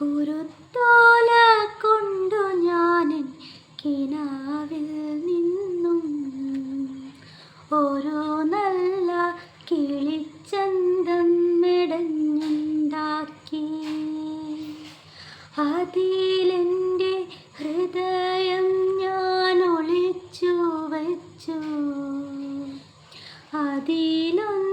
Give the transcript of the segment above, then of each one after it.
കുരുത്തോല കൊണ്ടു ഞാനൻ കിനാവിൽ നിന്നും. ഓരോ നല്ല കിളിച്ചന്തം മെടഞ്ഞുണ്ടാക്കി. അതിലെന്റെ ഹൃദയം ഞാൻ ഒളിച്ചു വച്ചു. അതിലൊന്നു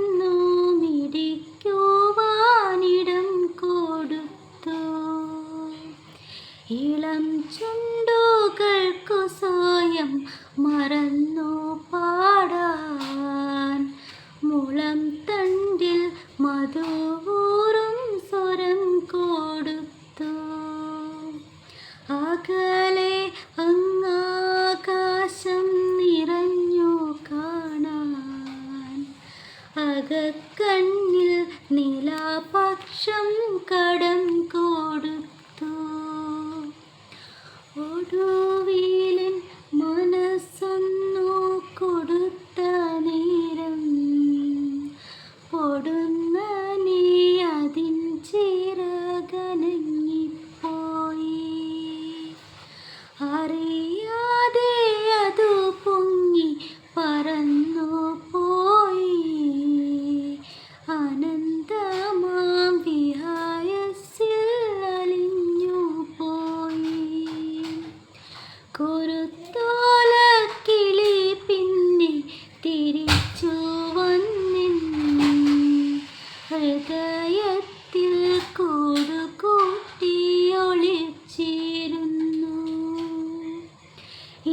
ചുണ്ടുകൾക്കു സ്വയം മറന്നു പാടാൻ. മുളം തണ്ടിൽ മധുവൂറും സ്വരം കൊടുത്തു. അകലെ അങ്ങാകാശം നിറഞ്ഞു കാണാൻ. അകക്കണ്ണിൽ നിലാപക്ഷം കടം to do. കുരുത്തോല കിളി പിന്നെ തിരിച്ചു വന്നിന്നു ഹൃദയത്തിൽ കൂടുകൂട്ടി ഒളിച്ചിരുന്നു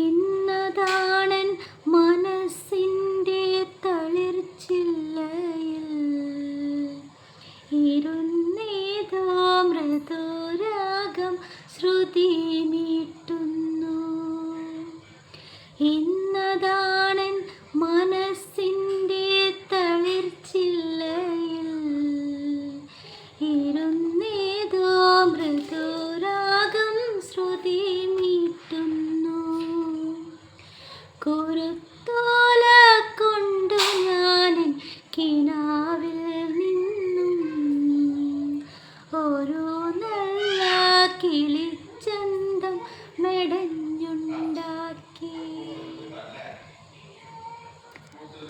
ഇന്നതാണൻ മനസ്സിന്റെ തളിർച്ചില്ലയിൽ. ഇരുന്നേതോ മൃദുരാഗം ശ്രുതി